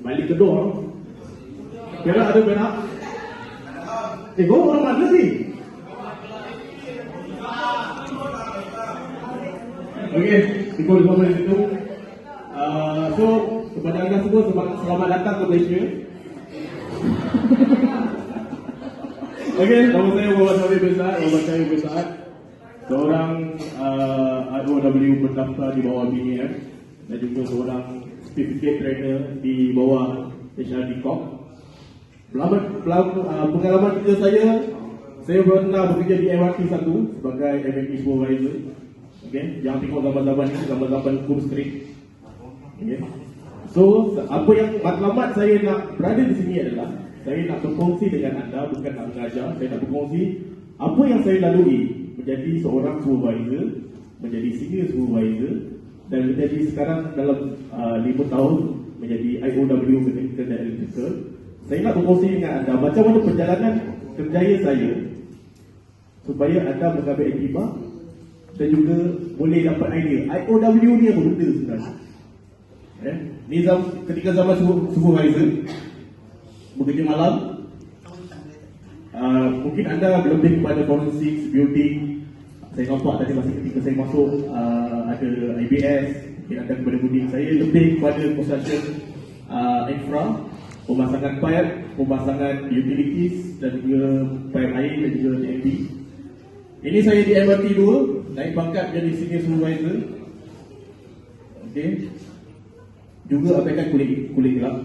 balik kedua. Perak ada perak. Eh, kau orang mana sih? Okey, ikut semua dari situ. Uh, so, kepada anda semua, selamat, datang ke Malaysia. Okey, nama saya bin Saad, Muhammad Syarif bin Saad. Seorang uh, ROW berdaftar di bawah BNF dan juga seorang certificate trainer di bawah HRD Corp. Uh, pengalaman kerja saya, saya pernah bekerja di MRT 1 sebagai MMP supervisor. Okay, jangan tengok gambar-gambar ni, gambar-gambar kurus kering. Okay. So, apa yang matlamat saya nak berada di sini adalah saya nak berkongsi dengan anda, bukan nak mengajar, saya nak berkongsi apa yang saya lalui menjadi seorang supervisor, menjadi senior supervisor dan menjadi sekarang dalam uh, 5 tahun menjadi IOW Mechanical dan Electrical. Saya nak berkongsi dengan anda macam mana perjalanan kerjaya saya supaya anda mengambil iktibar dan juga boleh dapat idea IOW ni apa benda sebenarnya eh? ni zam, ketika zaman supervisor bekerja malam uh, mungkin anda lebih kepada forensik, building saya nampak tadi masa ketika saya masuk uh, ada IBS mungkin anda kepada building saya lebih kepada construction uh, infra pemasangan pipe, pemasangan utilities dan juga pipe air dan juga TNT ini saya di MRT 2 naik pangkat jadi senior supervisor. Okey. Juga apaikan kulit kulit gelap.